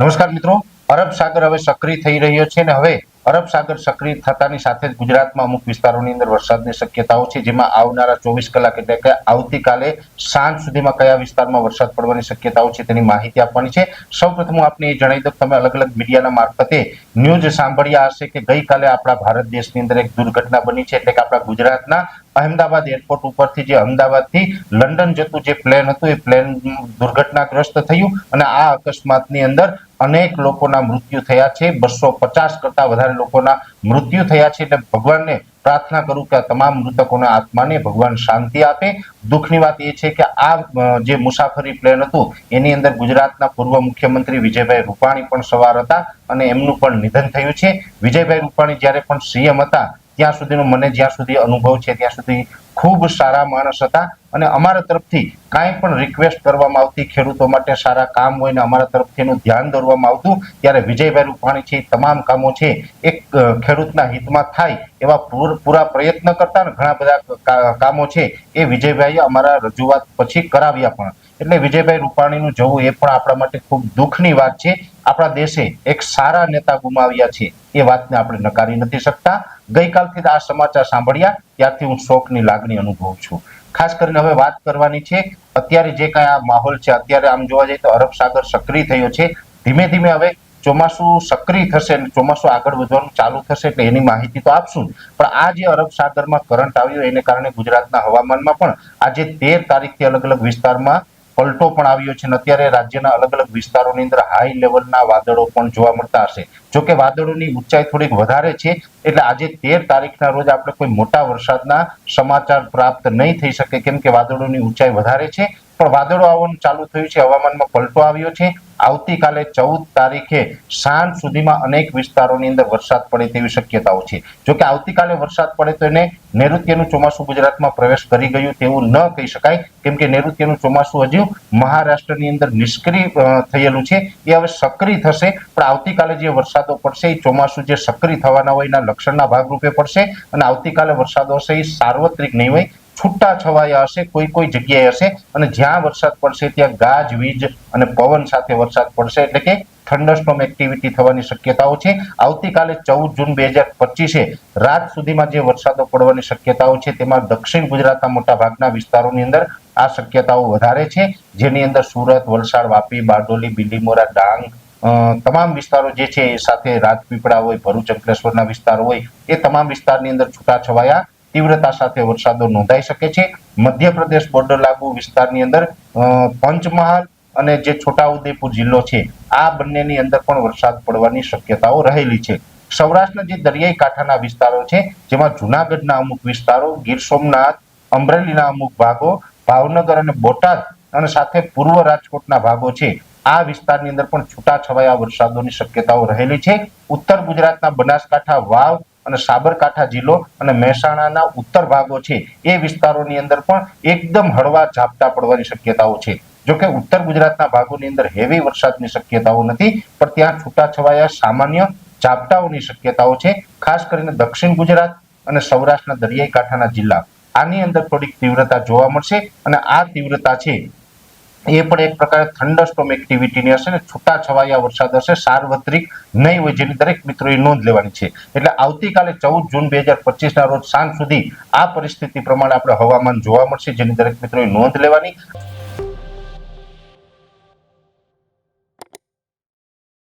નમસ્કાર મિત્રો, અરબ સાગર હવે સક્રિય થઈ રહ્યો છે અને હવે અરબ સાગર સક્રિય થતાની સાથે જ ગુજરાતમાં અમુક વિસ્તારોની અંદર વરસાદની શક્યતાઓ છે, જેમાં આવનારા ચોવીસ કલાક એટલે કે આવતીકાલે સાંજ સુધીમાં કયા વિસ્તારમાં વરસાદ પડવાની શક્યતાઓ છે તેની માહિતી આપવાની છે. સૌપ્રથમ હું આપને એ જણાવી દઉં તમે અલગ અલગ મીડિયાના મારફતે ન્યૂઝ સાંભળ્યા હશે કે ગઈકાલે આપણા ભારત દેશની અંદર એક દુર્ઘટના બની છે, એટલે કે આપણા ગુજરાતના અહેમદાબાદ એરપોર્ટ ઉપરથી જે અમદાવાદથી લંડન જતું જે પ્લેન હતું, એ પ્લેન દુર્ઘટનાગ્રસ્ત થયું અને આ અકસ્માતની અંદર અનેક લોકોના મૃત્યુ થયા છે. બસો પચાસ કરતા વધારે લોકોના મૃત્યુ થયા છે એટલે ભગવાનને પ્રાર્થના કરું કે તમામ મૃતકોના આત્માને ભગવાન શાંતિ આપે. દુઃખની વાત એ છે કે આ જે મુસાફરી પ્લેન હતું, એની અંદર ગુજરાતના પૂર્વ મુખ્યમંત્રી વિજયભાઈ રૂપાણી પણ સવાર હતા અને એમનું પણ નિધન થયું છે. વિજયભાઈ રૂપાણી જ્યારે પણ સીએમ હતા ત્યાં સુધીનો મને જ્યાં સુધી અનુભવ છે ત્યાં સુધી ખૂબ સારા માણસ હતા. અને અમારા તરફથી કાંઈ પણ રિક્વેસ્ટ કરવામાં આવતી ખેડૂતો માટે સારા કામ હોય ને અમારા તરફથી એનું ધ્યાન દોરવામાં આવતું, ત્યારે વિજયભાઈ રૂપાણી છે તમામ કામો છે એક ખેડૂતના હિતમાં થાય એવા પૂર- પૂરા પ્રયત્ન કરતા ને ઘણા બધા કામો છે એ વિજયભાઈએ અમારા રજૂઆત પછી કરાવ્યા પણ. એટલે વિજયભાઈ રૂપાણીનું જવું એ પણ આપણા માટે ખૂબ દુઃખની વાત છે. આપણા દેશે એક સારા નેતા ગુમાવ્યા છે એ વાતને આપણે નકારી નથી શકતા. ગઈકાલથી આ સમાચાર સાંભળ્યા, ત્યારથી હું શોકની લાગણી અનુભવું છું. ખાસ કરીને હવે વાત કરવાની છે, અત્યારે જે કાંઈ આ માહોલ છે, અત્યારે આમ જોવા જઈએ તો અરબ સાગર સક્રિય થયો છે. ધીમે ધીમે હવે ચોમાસું સક્રિય થશે અને ચોમાસું આગળ વધવાનું ચાલુ થશે એટલે એની માહિતી તો આપશું પણ આ જે અરબ સાગરમાં કરંટ આવ્યો, એને કારણે ગુજરાતના હવામાનમાં પણ આજે તેર તારીખથી અલગ અલગ વિસ્તારમાં પલટો પણ આવ્યો છે અને અત્યારે રાજ્યના અલગ અલગ વિસ્તારોની અંદર હાઈ લેવલના વાદળો પણ જોવા મળતા હશે. જો કે વાદળોની ઊંચાઈ થોડીક વધારે છે, એટલે આજે તેર તારીખના રોજ આપણે કોઈ મોટા વરસાદના સમાચાર પ્રાપ્ત નહીં થઈ શકે, કેમ કે વાદળોની ઊંચાઈ વધારે છે. પણ વાદળો આવવાનું ચાલુ થયું છે. હવામાનમાં પલટો આવ્યો છે. આવતીકાલે ચૌદ તારીખે સાંજ સુધીમાં અનેક વિસ્તારોની અંદર વરસાદ પડે તેવી શક્યતાઓ છે. જો કે આવતીકાલે વરસાદ પડે તો એને નૈઋત્યનું ચોમાસું ગુજરાતમાં પ્રવેશ કરી ગયું તેવું ન કહી શકાય. કેમ કે નૈઋત્યનું ચોમાસું હજુ મહારાષ્ટ્રની અંદર નિષ્ક્રિય થયેલું છે. એ હવે સક્રિય થશે. પણ આવતીકાલે જે વરસાદો પડશે, એ ચોમાસું જે સક્રિય થવાના હોય એના લક્ષણના ભાગરૂપે પડશે. અને આવતીકાલે વરસાદો હશે એ સાર્વત્રિક નહીં હોય. છૂટા છવાયા હશે, કોઈ કોઈ જગ્યાએ હશે અને જ્યાં વરસાદ પડશે ત્યાં ગાજ, વીજ અને પવન સાથે વરસાદ પડશે. એટલે કે થંડરસ્ટોમ એક્ટિવિટી થવાની શક્યતાઓ છે. આવતીકાલે ચૌદ જૂન બે હજાર પચીસે રાત સુધીમાં જે વરસાદો પડવાની શક્યતાઓ છે, તેમાં દક્ષિણ ગુજરાતના મોટા ભાગના વિસ્તારોની અંદર આ શક્યતાઓ વધારે છે. જેની અંદર સુરત, વલસાડ, વાપી, બારડોલી, બિલીમોરા, ડાંગ તમામ વિસ્તારો જે છે એ સાથે રાજપીપળા હોય, ભરૂચ, અંકલેશ્વરના વિસ્તારો હોય, એ તમામ વિસ્તારની અંદર છૂટાછવાયા તીવ્રતા સાથે વરસાદો નોંધાઈ શકે છે. મધ્યપ્રદેશ બોર્ડર લાગુ વિસ્તારની અંદર પંચમહાલ અને જે છોટાઉદેપુર જિલ્લો છે, આ બંનેની અંદર પણ વરસાદ પડવાની શક્યતાઓ રહેલી છે. સૌરાષ્ટ્રના જે દરિયાઈ કાંઠાના વિસ્તારો છે, જેમાં જુનાગઢના અમુક વિસ્તારો, ગીર સોમનાથ, અમરેલીના અમુક ભાગો, ભાવનગર અને બોટાદ અને સાથે પૂર્વ રાજકોટના ભાગો છે, આ વિસ્તારની અંદર પણ છૂટાછવાયા વરસાદોની શક્યતાઓ રહેલી છે. ઉત્તર ગુજરાતના બનાસકાંઠા વાવ અને સાબરકાંઠા જિલ્લો અને મહેસાણાના ઉત્તર ભાગો છે. એ વિસ્તારોની અંદર પણ એકદમ હળવા ઝાપટા પડવાની શક્યતાઓ છે. જોકે ઉત્તર ગુજરાતના ભાગોની અંદર હેવી વરસાદની શક્યતાઓ નથી, પણ ત્યાં છૂટાછવાયા સામાન્ય ઝાપટાઓની શક્યતાઓ છે, ખાસ કરીને દક્ષિણ ગુજરાત અને સૌરાષ્ટ્રના દરિયાઈ કાંઠાના જિલ્લા. આની અંદર થોડીક તીવ્રતા જોવા મળશે અને આ તીવ્રતા છે એ પણ એક પ્રકારે થંડરસ્ટોમ એક્ટિવિટીની હશે ને છૂટા છવાયા વરસાદ હશે, સાર્વત્રિક નહીં હોય જેની દરેક મિત્રોએ નોંધ લેવાની છે. એટલે આવતીકાલે ચૌદ જૂન બે હજાર પચીસના રોજ સાંજ સુધી આ પરિસ્થિતિ પ્રમાણે આપણે હવામાન જોવા મળશે, જેની દરેક મિત્રોએ નોંધ લેવાની.